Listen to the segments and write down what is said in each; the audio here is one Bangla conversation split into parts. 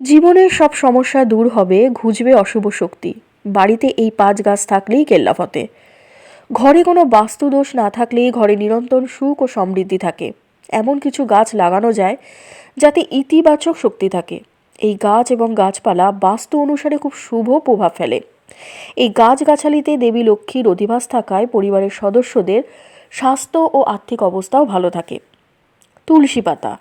জীবনের সব সমস্যা দূর হবে, ঘুজবে অশুভ শক্তি। বাড়িতে এই পাঁচ গাছ থাকলেই কেল্লাফতে। ঘরে কোনো বাস্তুদোষ না থাকলেই ঘরে নিরন্তর সুখ ও সমৃদ্ধি থাকে। এমন কিছু গাছ লাগানো যায়, যাতে ইতিবাচক শক্তি থাকে। এই গাছ এবং গাছপালা বাস্তু অনুসারে খুব শুভ প্রভাব ফেলে। এই গাছগাছালিতে দেবী লক্ষ্মীর অধিবাস থাকায় পরিবারের সদস্যদের স্বাস্থ্য ও আর্থিক অবস্থাও ভালো থাকে। তুলসী পাতা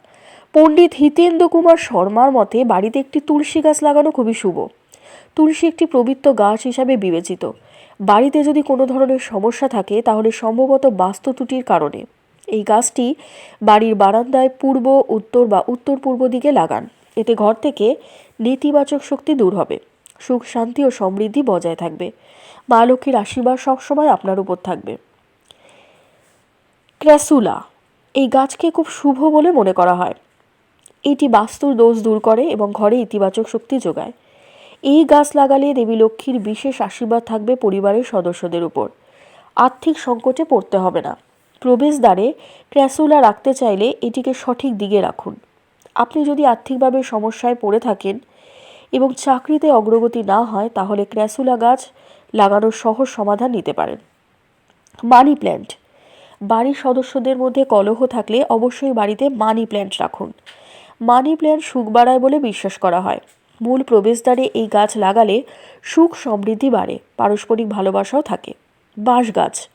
পণ্ডিত হিতেন্দ্র কুমার শর্মার মতে বাড়িতে একটি তুলসী গাছ লাগানো খুবই শুভ। তুলসী একটি পবিত্র গাছ হিসাবে বিবেচিত। বাড়িতে যদি কোনো ধরনের সমস্যা থাকে, তাহলে সম্ভবত বাস্তু ত্রুটির কারণে। এই গাছটি বাড়ির বারান্দায় পূর্ব, উত্তর বা উত্তর পূর্ব দিকে লাগান। এতে ঘর থেকে নেতিবাচক শক্তি দূর হবে। সুখ, শান্তি ও সমৃদ্ধি বজায় থাকবে। মা লক্ষ্মীর আশীর্বাদ সবসময় আপনার উপর থাকবে। ক্র্যাসুলা, এই গাছকে খুব শুভ বলে মনে করা হয়। এটি বাস্তুর দোষ দূর করে এবং ঘরে ইতিবাচক শক্তি যোগায়। এই গাছ লাগালে দেবী লক্ষ্মীর বিশেষ আশীর্বাদ থাকবে পরিবারের সদস্যদের উপর। আর্থিক সংকটে পড়তে হবে না। প্রবেশদ্বারে ক্র্যাসুলা রাখতে চাইলে এটিকে সঠিক দিকে রাখুন। আপনি যদি আর্থিকভাবে সমস্যায় পড়ে থাকেন এবং চাকরিতে অগ্রগতি না হয়, তাহলে ক্র্যাসুলা গাছ লাগানোর সহজ সমাধান নিতে পারেন। Money plant. বাড়ির সদস্যদের মধ্যে কলহ থাকলে অবশ্যই বাড়িতে মানি প্ল্যান্ট রাখুন। মানি প্ল্যান্ট সুখ বাড়ায় বলে বিশ্বাস করা হয়। মূল প্রবেশদ্বারে এই গাছ লাগালে সুখ সমৃদ্ধি বাড়ে, পারস্পরিক ভালোবাসাও থাকে। বাঁশ গাছ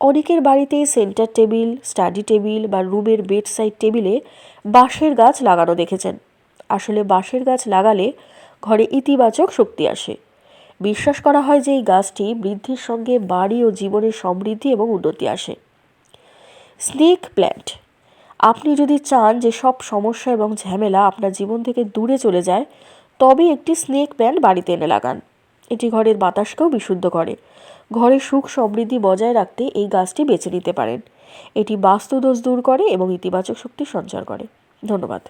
অনেকের বাড়িতে সেন্টার টেবিল, স্টাডি টেবিল বা রুমের বেড সাইড টেবিলে বাঁশের গাছ লাগানো দেখেছেন। আসলে বাঁশের গাছ লাগালে ঘরে ইতিবাচক শক্তি আসে। বিশ্বাস করা হয় যে এই গাছটি বৃদ্ধির সঙ্গে বাড়ি ও জীবনের সমৃদ্ধি এবং উন্নতি আসে। Snake plant. আপনি যদি চান যে সব সমস্যা এবং ঝামেলা আপনার জীবন থেকে দূরে চলে যায়, তবে একটি স্নেক প্যান্ট বাড়িতে এনে লাগান। এটি ঘরের বাতাসকেও বিশুদ্ধ করে। ঘরে সুখ সমৃদ্ধি বজায় রাখতে এই গাছটি বেছে নিতে পারেন। এটি বাস্তুদোষ দূর করে এবং ইতিবাচক শক্তি সঞ্চার করে। ধন্যবাদ।